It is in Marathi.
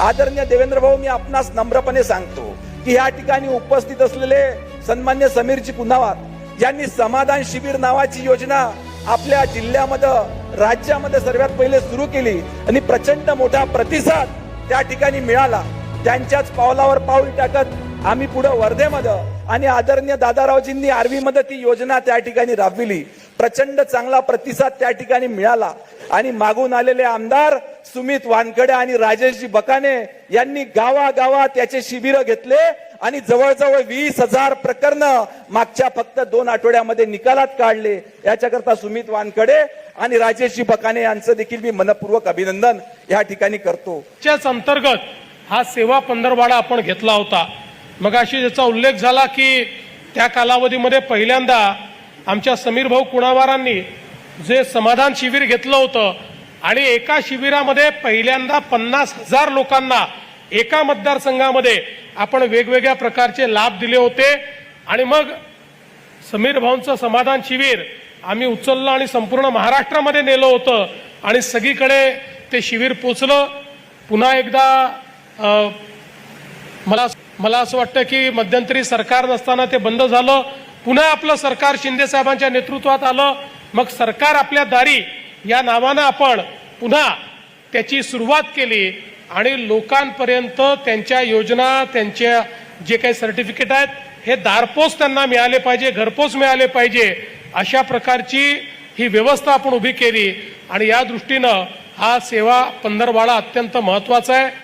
आदरणीय देवेंद्र भाऊ मी आपणास नम्रपणे सांगतो की या ठिकाणी उपस्थित असलेले सन्मान्य समीरजी पुनावात यांनी समाधान शिबिर नावाची योजना आपल्या जिल्ह्यामध्ये राज्यामध्ये सर्वात पहिले सुरू केली आणि प्रचंड मोठा प्रतिसाद त्या ठिकाणी मिळाला. त्यांच्याच पावलावर पाऊल टाकत आम्ही पुढे वर्धेमध्ये आणि आदरणीय दादारावजींनी आर्वी मध्ये ती योजना त्या ठिकाणी राबविली. प्रचंड चांगला प्रतिसाद त्या ठिकाणी मिळाला आणि मागून आलेले आमदार सुमित वानकडे आणि राजेशजी बकाने यांनी गावागावात त्याचे शिबिर घेतले आणि जवळजवळ वीस हजार प्रकरण मागच्या फक्त दोन आठवड्यामध्ये निकालात काढले. याच्याकरता सुमित वानकडे आणि राजेशजी बकाने यांचं देखील मी मनपूर्वक अभिनंदन या ठिकाणी करतो. च्याच अंतर्गत हा सेवा पंधरवाडा आपण घेतला होता. मग अशी ज्याचा उल्लेख झाला की त्या कालावधीमध्ये पहिल्यांदा आमच्या समीर भाऊ कुणावारांनी जे समाधान शिबिर घेतलं होतं आणि एका शिबिरामध्ये पहिल्यांदा पन्नास हजार लोकांना एका मतदारसंघामध्ये आपण वेगवेगळ्या प्रकारचे लाभ दिले होते. आणि मग समीर भाऊंचं समाधान शिबिर आम्ही उचललं आणि संपूर्ण महाराष्ट्रामध्ये नेलं होतं. आणि सगळीकडे ते शिबिर पोचलं. पुन्हा एकदा मला मला असं वाटतं की मध्यंतरी सरकार नसताना ते बंद झालं. पुन्हा आपलं सरकार शिंदे साहेबांच्या नेतृत्वात आलं. मग सरकार आपल्या दारी या नावानं आपण पुन्हा त्याची सुरुवात केली आणि लोकांपर्यंत त्यांच्या योजना त्यांच्या जे काही सर्टिफिकेट आहेत हे दारपोच त्यांना मिळाले पाहिजे घरपोच मिळाले पाहिजे अशा प्रकारची ही व्यवस्था आपण उभी केली. आणि या दृष्टीनं हा सेवा पंधरवाडा अत्यंत महत्त्वाचा आहे.